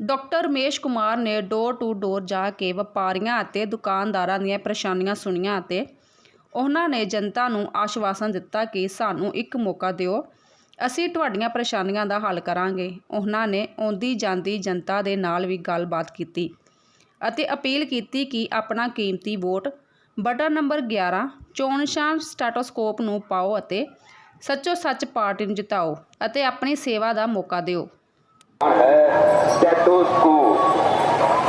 Doctor Ramesh Kumar ਨੇ ਡੋਰ to ਡੋਰ ਜਾ ਕੇ ਵਪਾਰੀਆਂ ਅਤੇ ਦੁਕਾਨਦਾਰਾਂ ਦੀਆਂ ਪਰੇਸ਼ਾਨੀਆਂ ਸੁਣੀਆਂ ਅਤੇ ਉਹਨਾਂ ਨੇ ਜਨਤਾ ਨੂੰ ਆਸ਼ਵਾਸਨ ਦਿੱਤਾ ਕਿ ਸਾਨੂੰ ਇੱਕ ਮੌਕਾ ਦਿਓ। ਅਸੀਂ ਤੁਹਾਡੀਆਂ ਪਰੇਸ਼ਾਨੀਆਂ ਦਾ ਹੱਲ ਕਰਾਂਗੇ। ਉਹਨਾਂ ਨੇ ਆਉਂਦੀ ਜਾਂਦੀ ਜਨਤਾ ਦੇ ਨਾਲ ਵੀ ਗੱਲਬਾਤ ਕੀਤੀ ਅਤੇ ਅਪੀਲ ਕੀਤੀ ਕਿ ਆਪਣਾ ਕੀਮਤੀ ਵੋਟ ਬਟਨ ਨੰਬਰ 11 ਚੋਣ ਨਿਸ਼ਾਨ ਸਟੈਟੋਸਕੋਪ ਨੂੰ ਪਾਓ ਅਤੇ ਸੱਚੋ ਸੱਚ ਪਾਰਟੀ ਨੂੰ ਜਿਤਾਓ ਅਤੇ ਆਪਣੀ ਸੇਵਾ ਦਾ ਮੌਕਾ ਦਿਓ। ਸਟੈਟੋਸਕੋਪ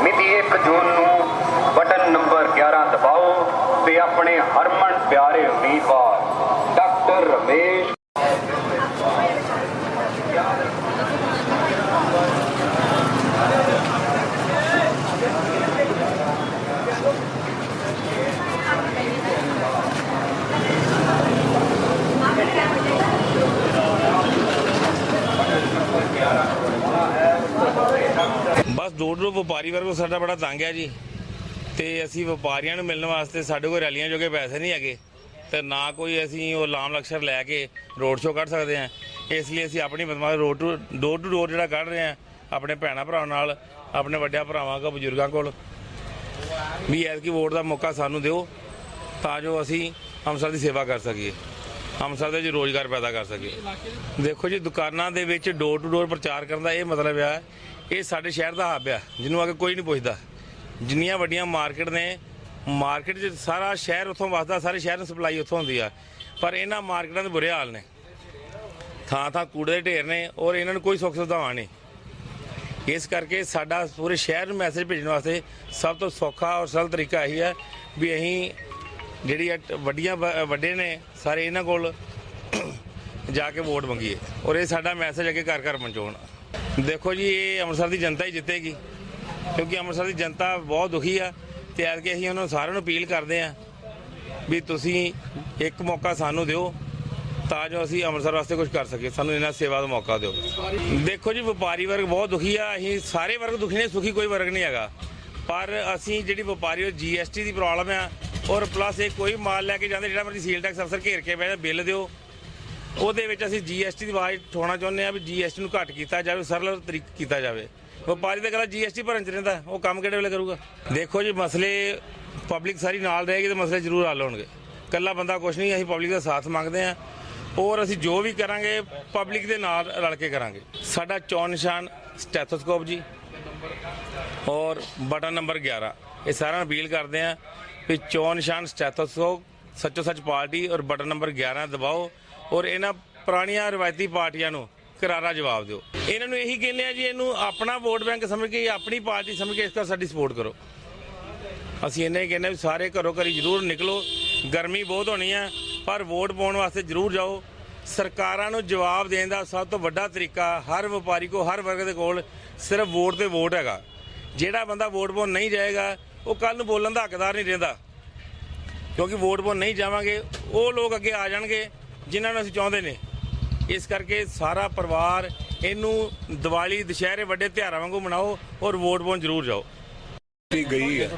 ਮਿਤੀ 1 ਜੂਨ ਨੂੰ ਬਟਨ ਨੰਬਰ 11 ਦਬਾਓ ਤੇ ਆਪਣੇ ਹਰਮਨ ਪਿਆਰੇ ਉਮੀਦਵਾਰ, ਡਾਕਟਰ ਰਮੇਸ਼। ਬਸ ਦੂਰ ਦੂਰ ਵਪਾਰੀ ਵਰਗ ਸਾਡਾ ਬੜਾ ਤੰਗ ਹੈ ਜੀ। ਤੇ ਅਸੀਂ ਵਪਾਰੀਆਂ ਨੂੰ ਮਿਲਣ ਵਾਸਤੇ ਸਾਡੇ ਕੋਲ ਰੈਲੀਆਂ ਜੋਗੇ ਪੈਸੇ ਨਹੀਂ ਹੈਗੇ ਤੇ ਨਾ ਕੋਈ ਅਸੀਂ ਉਹ ਲਾਮ ਲਕਸ਼ਰ ਲੈ ਕੇ ਰੋਡ ਸ਼ੋਅ ਕੱਢ ਸਕਦੇ ਹਾਂ। ਇਸ ਲਈ ਅਸੀਂ ਆਪਣੀ ਮਤਲਬ road to door to door ਜਿਹੜਾ ਕੱਢ ਰਹੇ ਹਾਂ, ਆਪਣੇ ਭੈਣਾ ਭਰਾਵਾਂ ਨਾਲ, ਆਪਣੇ ਵੱਡਿਆਂ ਭਰਾਵਾਂ ਕੋਲ ਬਜ਼ੁਰਗਾਂ ਕੋਲ। ਵੀ ਐਤਕੀ ਵੋਟ ਦਾ ਮੌਕਾ ਸਾਨੂੰ ਦਿਓ, ਤਾਂ ਜੋ ਅਸੀਂ ਅੰਮ੍ਰਿਤਸਰ ਦੀ ਸੇਵਾ ਕਰ ਸਕੀਏ। ਅੰਮ੍ਰਿਤਸਰ ਦੇ ਵਿੱਚ ਰੋਜ਼ਗਾਰ ਪੈਦਾ ਕਰ ਸਕੀਏ। ਦੇਖੋ ਜੀ, ਦੁਕਾਨਾਂ ਦੇ ਵਿੱਚ ਡੋਰ ਟੂ ਡੋਰ ਪ੍ਰਚਾਰ ਕਰਨ ਦਾ ਇਹ ਮਤਲਬ ਆ, ਇਹ ਸਾਡੇ ਸ਼ਹਿਰ ਦਾ ਹੱਬ ਆ, ਜਿਹਨੂੰ ਆ ਕੇ ਕੋਈ ਨਹੀਂ ਪੁੱਛਦਾ। ਜਿੰਨੀਆਂ ਵੱਡੀਆਂ ਮਾਰਕੀਟ ਨੇ, ਮਾਰਕੀਟ 'ਚ ਸਾਰਾ ਸ਼ਹਿਰ ਉੱਥੋਂ ਵਸਦਾ, ਸਾਰੇ ਸ਼ਹਿਰ ਨੂੰ ਸਪਲਾਈ ਉੱਥੋਂ ਹੁੰਦੀ ਆ। ਪਰ ਇਹਨਾਂ ਮਾਰਕੀਟਾਂ ਦੇ ਬੁਰੇ ਹਾਲ ਨੇ। ਥਾਂ ਥਾਂ ਕੂੜੇ ਦੇ ਢੇਰ ਨੇ ਔਰ ਇਹਨਾਂ ਨੂੰ ਕੋਈ ਸੁੱਖ ਸੁਵਿਧਾਵਾਂ ਨਹੀਂ। ਇਸ ਕਰਕੇ ਸਾਡਾ ਪੂਰੇ ਸ਼ਹਿਰ ਨੂੰ ਮੈਸੇਜ ਭੇਜਣ ਵਾਸਤੇ ਸਭ ਤੋਂ ਸੌਖਾ ਔਰ ਸਰਲ ਤਰੀਕਾ ਇਹੀ ਹੈ ਵੀ ਅਸੀਂ ਜਿਹੜੀ ਇਹ ਵੱਡੀਆਂ ਵ- ਵੱਡੇ ਨੇ, ਸਾਰੇ ਇਹਨਾਂ ਕੋਲ ਜਾ ਕੇ ਵੋਟ ਮੰਗੀਏ। ਔਰ ਇਹ ਸਾਡਾ ਮੈਸੇਜ ਅੱਗੇ ਘਰ ਘਰ ਪਹੁੰਚਾਉਣ। ਦੇਖੋ ਜੀ, ਇਹ ਅੰਮ੍ਰਿਤਸਰ ਦੀ ਜਨਤਾ ਹੀ ਜਿੱਤੇਗੀ। ਕਿਉਂਕਿ ਅੰਮ੍ਰਿਤਸਰ ਦੀ ਜਨਤਾ ਬਹੁਤ ਦੁਖੀ ਆ ਤੇ ਐਤਕੀ ਅਸੀਂ ਉਹਨਾਂ ਨੂੰ ਸਾਰਿਆਂ ਨੂੰ ਅਪੀਲ ਕਰਦੇ ਆ ਵੀ ਤੁਸੀਂ ਇੱਕ ਮੌਕਾ ਸਾਨੂੰ ਦਿਓ ਤਾਂ ਜੋ ਅਸੀਂ ਅੰਮ੍ਰਿਤਸਰ ਵਾਸਤੇ ਕੁਝ ਕਰ ਸਕੀਏ। ਸਾਨੂੰ ਇਹਨਾਂ ਸੇਵਾ ਦਾ ਮੌਕਾ ਦਿਓ। ਦੇਖੋ ਜੀ, ਵਪਾਰੀ ਵਰਗ ਬਹੁਤ ਦੁਖੀ ਆ। ਅਸੀਂ ਸਾਰੇ ਵਰਗ ਦੁਖੀ ਨੇ, ਸੁਖੀ ਕੋਈ ਵਰਗ ਨਹੀਂ ਹੈਗਾ। ਪਰ ਅਸੀਂ ਜਿਹੜੀ ਵਪਾਰੀ ਉਹ ਜੀਐਸਟੀ ਦੀ ਪ੍ਰੋਬਲਮ ਆ ਔਰ ਪਲੱਸ ਇਹ ਕੋਈ ਮਾਲ ਲੈ ਕੇ ਜਾਂਦੇ, ਜਿਹੜਾ ਮਰਜ਼ੀ ਸੀਲ ਟੈਕਸ ਅਫਸਰ ਘੇਰ ਕੇ ਬੈਠਾ ਬਿੱਲ ਦਿਓ। ਉਹਦੇ ਵਿੱਚ ਅਸੀਂ ਜੀਐਸਟੀ ਦੀ ਆਵਾਜ਼ ਠੋਣਾ ਚਾਹੁੰਦੇ ਆ ਵੀ ਜੀਐਸਟੀ ਨੂੰ ਘੱਟ ਕੀਤਾ ਜਾਵੇ, ਸਰਲ ਤਰੀਕਾ ਕੀਤਾ ਜਾਵੇ। ਵਪਾਰੀ ਦਾ ਕਹਿੰਦਾ ਜੀਐਸਟੀ ਭਰਨ ਚ ਰਹਿੰਦਾ, ਉਹ ਕੰਮ ਕਿਹੜੇ ਵੇਲੇ ਕਰੂਗਾ? ਦੇਖੋ ਜੀ, ਮਸਲੇ ਪਬਲਿਕ ਸਾਰੀ ਨਾਲ ਰਹੇਗੀ ਤੇ ਮਸਲੇ ਜ਼ਰੂਰ ਹੱਲ ਹੋਣਗੇ। ਕੱਲਾ ਬੰਦਾ ਕੁਝ ਨਹੀਂ, ਅਸੀਂ ਪਬਲਿਕ ਦਾ ਸਾਥ ਮੰਗਦੇ ਆ ਔਰ ਅਸੀਂ ਜੋ ਵੀ ਕਰਾਂਗੇ ਪਬਲਿਕ ਦੇ ਨਾਲ ਰਲ ਕੇ ਕਰਾਂਗੇ। ਸਾਡਾ ਚੌਣ ਨਿਸ਼ਾਨ ਸਟੈਥੋਸਕੋਪ ਜੀ, ਔਰ ਬਟਨ ਨੰਬਰ 11 ਇਹ ਸਾਰਿਆਂ ਨੂੰ ਅਪੀਲ ਕਰਦੇ ਆ ਵੀ ਚੌਣ ਨਿਸ਼ਾਨ ਸਟੈਥੋਸਕੋਪ ਸੱਚੋ ਸੱਚ ਪਾਰਟੀ ਔਰ ਬਟਨ ਨੰਬਰ 11 ਦਬਾਓ, ਔਰ ਇਹਨਾਂ ਪੁਰਾਣੀਆਂ ਰਵਾਇਤੀ ਪਾਰਟੀਆਂ ਨੂੰ ਕਰਾਰਾ ਜਵਾਬ ਦਿਓ। ਇਹਨਾਂ ਨੂੰ ਇਹੀ ਕਹਿੰਦੇ ਆ ਜੀ, ਇਹਨੂੰ ਆਪਣਾ ਵੋਟ ਬੈਂਕ ਸਮਝ ਕੇ ਆਪਣੀ ਪਾਰਟੀ ਸਮਝ ਕੇ ਇਸ ਦਾ ਸਾਡੀ ਸਪੋਰਟ ਕਰੋ। ਅਸੀਂ ਇੰਨਾ ਹੀ ਕਹਿੰਦੇ ਵੀ ਸਾਰੇ ਘਰੋਂ ਘਰੀ ਜ਼ਰੂਰ ਨਿਕਲੋ। ਗਰਮੀ ਬਹੁਤ ਹੋਣੀ ਆ, ਪਰ ਵੋਟ ਪਾਉਣ ਵਾਸਤੇ ਜ਼ਰੂਰ ਜਾਓ। ਸਰਕਾਰਾਂ ਨੂੰ ਜਵਾਬ ਦੇਣ ਦਾ ਸਭ ਤੋਂ ਵੱਡਾ ਤਰੀਕਾ ਹਰ ਵਪਾਰੀ ਕੋ, ਹਰ ਵਰਗ ਦੇ ਕੋਲ ਸਿਰਫ ਵੋਟ ਤੇ ਵੋਟ ਹੈਗਾ। ਜਿਹੜਾ ਬੰਦਾ ਵੋਟ ਪਾਉਣ ਨਹੀਂ ਜਾਏਗਾ, ਉਹ ਕੱਲ ਨੂੰ ਬੋਲਣ ਦਾ ਹੱਕਦਾਰ ਨਹੀਂ ਰਹਿੰਦਾ। ਕਿਉਂਕਿ ਵੋਟ ਪਾਉਣ ਨਹੀਂ ਜਾਵਾਂਗੇ, ਉਹ ਲੋਕ ਅੱਗੇ ਆ ਜਾਣਗੇ, ਜਿਨ੍ਹਾਂ ਨੂੰ ਅਸੀਂ ਚਾਹੁੰਦੇ ਨੇ। ਇਸ ਕਰਕੇ ਸਾਰਾ ਪਰਿਵਾਰ ਇਹਨੂੰ ਦੀਵਾਲੀ ਦੁਸ਼ਹਿਰੇ ਵੱਡੇ ਤਿਉਹਾਰਾਂ ਵਾਂਗੂ ਮਨਾਓ ਔਰ ਵੋਟ ਪਾਉਣ ਜ਼ਰੂਰ ਜਾਓ। ਬੱਤੀ ਗਈ ਹੈ।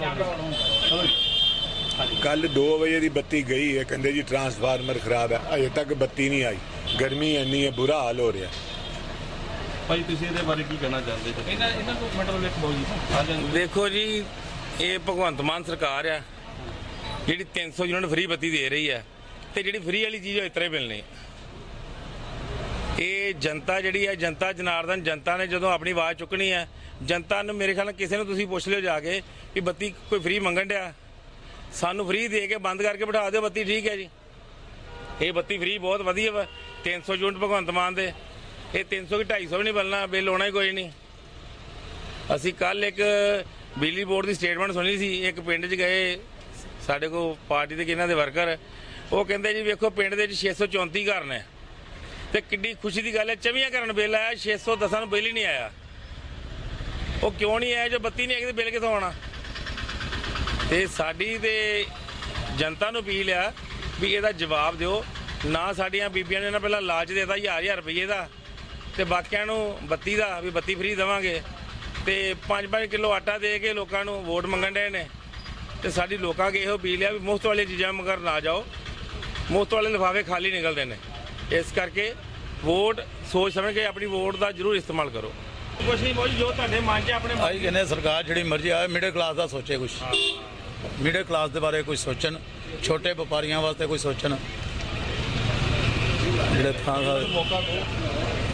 ਕੱਲ 2 ਵਜੇ ਦੀ ਬੱਤੀ ਗਈ ਹੈ। ਕਹਿੰਦੇ ਜੀ ਟਰਾਂਸਫਾਰਮਰ ਖਰਾਬ ਹੈ। ਅਜੇ ਤੱਕ ਬੱਤੀ ਨਹੀਂ ਆਈ। ਗਰਮੀ ਇੰਨੀ ਹੈ ਬੁਰਾ ਹਾਲ ਹੋ ਰਿਹਾ ਭਾਈ ਤੁਸੀਂ ਇਹਦੇ ਬਾਰੇ ਕੀ ਕਹਿਣਾ ਚਾਹੁੰਦੇ ਹੋ? ਇਹਨਾਂ ਇਹਨਾਂ ਨੂੰ ਮਤਲਬ ਬਹੁਤ ਜੀ। ਦੇਖੋ ਜੀ ਇਹ ਭਗਵੰਤ ਮਾਨ ਸਰਕਾਰ ਆ। ਜਿਹੜੀ 300 ਯੂਨਿਟ ਫ੍ਰੀ ਬੱਤੀ ਦੇ ਰਹੀ ਹੈ ਤੇ ਜਿਹੜੀ ਫ੍ਰੀ ਵਾਲੀ ਚੀਜ਼ ਉਹ ਇਤਰੇ ਮਿਲਣੀ। ਇਹ ਜਨਤਾ ਜਿਹੜੀ ਹੈ, ਜਨਤਾ ਜਨਾਰਦਨ, ਜਨਤਾ ਨੇ ਜਦੋਂ ਆਪਣੀ ਆਵਾਜ਼ ਚੁੱਕਣੀ ਹੈ, ਜਨਤਾ ਨੂੰ ਮੇਰੇ ਖਿਆਲ ਨਾਲ ਕਿਸੇ ਨੂੰ ਤੁਸੀਂ ਪੁੱਛ ਲਿਓ ਜਾ ਕੇ ਵੀ ਬੱਤੀ ਕੋਈ ਫ੍ਰੀ ਮੰਗਣ ਡਿਆ। ਸਾਨੂੰ ਫ੍ਰੀ ਦੇ ਕੇ ਬੰਦ ਕਰਕੇ ਬਿਠਾ ਦਿਓ, ਬੱਤੀ ਠੀਕ ਹੈ ਜੀ। ਇਹ ਬੱਤੀ ਫ੍ਰੀ ਬਹੁਤ ਵਧੀਆ ਵਾ। 300 ਯੂਨਿਟ ਭਗਵੰਤ ਮਾਨ ਦੇ। ਇਹ 300 ਕਿ 250 ਵੀ ਨਹੀਂ ਬਲਣਾ, ਬਿੱਲ ਹੋਣਾ ਹੀ ਕੋਈ ਨਹੀਂ। ਅਸੀਂ ਕੱਲ ਇੱਕ ਬਿਜਲੀ ਬੋਰਡ ਦੀ ਸਟੇਟਮੈਂਟ ਸੁਣੀ ਸੀ, ਇੱਕ ਪਿੰਡ 'ਚ ਗਏ ਸਾਡੇ ਕੋਲ ਪਾਰਟੀ ਦੇ ਕਿਹਨਾਂ ਦੇ ਵਰਕਰ ਉਹ ਕਹਿੰਦੇ ਜੀ, ਵੇਖੋ ਪਿੰਡ ਦੇ ਵਿੱਚ 634 ਘਰ ਨੇ। ਤੇ ਕਿੱਡੀ ਖੁਸ਼ੀ ਦੀ ਗੱਲ ਹੈ 24 ਕਰਨ ਬਿੱਲ ਆਇਆ 610 ਨੂੰ ਬਿੱਲ ਹੀ ਨਹੀਂ ਆਇਆ। ਉਹ ਕਿਉਂ ਨਹੀਂ ਆਇਆ, ਜੋ ਬੱਤੀ ਨਹੀਂ ਆਈ, ਤੇ ਬਿੱਲ ਕਿੱਥੋਂ ਆਉਣਾ? ਤੇ ਸਾਡੀ ਤੇ ਜਨਤਾ ਨੂੰ ਅਪੀਲ ਆ ਵੀ ਇਹਦਾ ਜਵਾਬ ਦਿਓ। ਨਾ ਸਾਡੀਆਂ ਬੀਬੀਆਂ ਨੇ ਨਾ ਪਹਿਲਾਂ ਲਾਲਚ ਦੇਤਾ, ਹਜ਼ਾਰ ਹਜ਼ਾਰ ਰੁਪਏ ਦਾ। ਤੇ ਬਾਕੀਆਂ ਨੂੰ ਬੱਤੀ ਦਾ, ਵੀ ਬੱਤੀ ਫ੍ਰੀ ਦੇਵਾਂਗੇ। ਤੇ 5-5 ਕਿਲੋ ਆਟਾ ਦੇ ਕੇ ਲੋਕਾਂ ਨੂੰ ਵੋਟ ਮੰਗਣ ਡਏ ਨੇ। ਤੇ ਸਾਡੀ ਲੋਕਾਂ ਕੇ ਇਹੋ ਅਪੀਲ ਆ ਵੀ ਮੁਫਤ ਵਾਲੀਆਂ ਚੀਜ਼ਾਂ ਮਗਰ ਨਾ ਜਾਓ। ਮੁਫਤ ਵਾਲੇ ਲਿਫਾਫੇ ਖਾਲੀ ਨਿਕਲਦੇ ਨੇ। ਇਸ ਕਰਕੇ ਵੋਟ ਸੋਚ ਸਮਝ ਕੇ ਆਪਣੀ ਵੋਟ ਦਾ ਜ਼ਰੂਰ ਇਸਤੇਮਾਲ ਕਰੋ। ਕੁਛ ਨਹੀਂ ਬੋਲ ਜੋ ਤੁਹਾਡੇ ਮਨ 'ਚ ਆਪਣੇ ਅਸੀਂ ਕਹਿੰਦੇ ਸਰਕਾਰ ਜਿਹੜੀ ਮਰਜ਼ੀ ਆਵੇ ਮਿਡਲ ਕਲਾਸ ਦਾ ਸੋਚੇ ਕੁਝ ਮਿਡਲ ਕਲਾਸ ਦੇ ਬਾਰੇ ਕੁਝ ਸੋਚਣ ਛੋਟੇ ਵਪਾਰੀਆਂ ਵਾਸਤੇ ਕੁਝ ਸੋਚਣ। ਜਿਹੜੇ ਥਾਂ ਥਾਂ ਮੌਕਾ ਦਿਓ